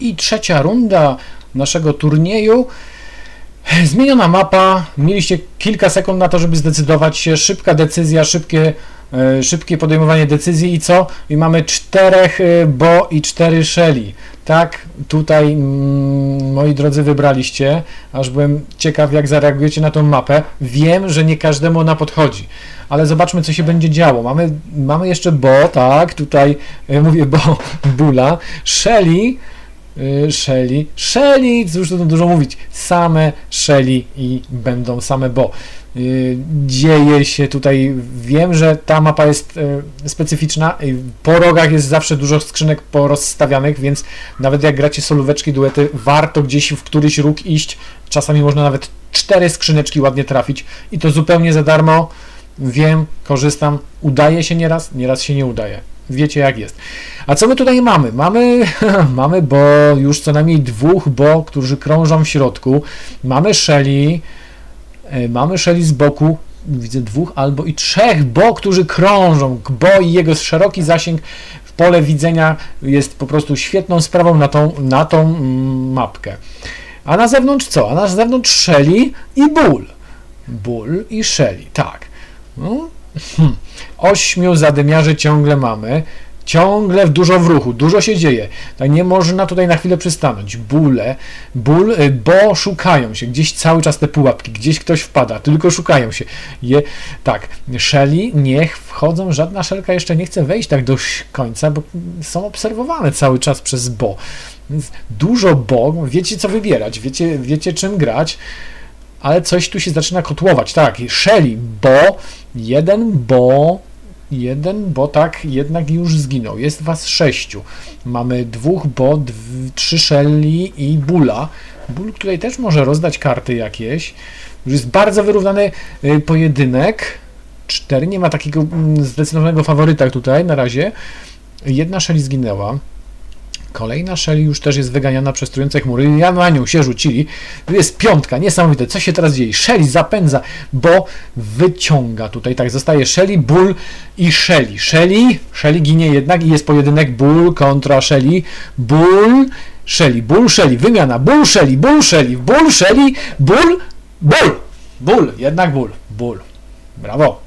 I trzecia runda naszego turnieju. Zmieniona mapa. Mieliście kilka sekund na to, żeby zdecydować się. Szybka decyzja, szybkie, e, szybkie podejmowanie decyzji i co? I mamy czterech e, Bo i cztery Shelly. Tak, tutaj mm, moi drodzy wybraliście, aż byłem ciekaw jak zareagujecie na tą mapę. Wiem, że nie każdemu ona podchodzi, ale zobaczmy co się będzie działo. Mamy, mamy jeszcze Bo, tak, tutaj e, mówię Bo, Bula, Shelly, y, Shelly, Shelly, cóż tu dużo mówić, same Shelly i będą same Bo. Y, Dzieje się tutaj, wiem, że ta mapa jest y, specyficzna, y, po rogach jest zawsze dużo skrzynek porozstawianych, więc nawet jak gracie solóweczki, duety, warto gdzieś w któryś róg iść, czasami można nawet cztery skrzyneczki ładnie trafić i to zupełnie za darmo, wiem, korzystam, udaje się nieraz, nieraz się nie udaje. Wiecie jak jest. A co my tutaj mamy? Mamy, mamy bo już co najmniej dwóch bo, którzy krążą w środku. Mamy Shelly, e, mamy Shelly z boku, widzę dwóch albo i trzech bo, którzy krążą. Bo i jego szeroki zasięg w pole widzenia jest po prostu świetną sprawą na tą, na tą mm, mapkę. A na zewnątrz co? A na zewnątrz Shelly i Bull. Bull i Shelly, tak. No. Ośmiu zadymiarzy ciągle mamy. Ciągle dużo w ruchu, dużo się dzieje. Tak nie można tutaj na chwilę przystanąć. Bóle, ból, y, bo szukają się. Gdzieś cały czas te pułapki, gdzieś ktoś wpada, tylko szukają się. Je, tak, Shelly niech wchodzą, żadna szelka jeszcze nie chce wejść tak do końca, bo są obserwowane cały czas przez bo. Więc dużo bo, wiecie co wybierać, wiecie, wiecie czym grać ale coś tu się zaczyna kotłować. Tak, Shelly, bo jeden bo, jeden bo tak jednak już zginął. Jest was sześciu. Mamy dwóch bo, dw, trzy Shelly i Bula. Bull tutaj też może rozdać karty jakieś. Jest bardzo wyrównany y, pojedynek. Cztery, nie ma takiego mm, zdecydowanego faworyta tutaj na razie. Jedna Shelly zginęła. Kolejna Shelly już też jest wyganiana przez trujące chmury. Ja na nią się rzucili. Jest piątka, niesamowite. Co się teraz dzieje? Shelly zapędza, bo wyciąga tutaj. Tak, zostaje Shelly, Bull i Shelly. Shelly, Shelly ginie jednak i jest pojedynek Bull kontra Shelly. Bull, Shelly, Bull, Shelly. Wymiana. Bull, Shelly, Bull, Shelly, Bull, Shelly, Bull, Bull. Bull, jednak Bull. Bull. Brawo.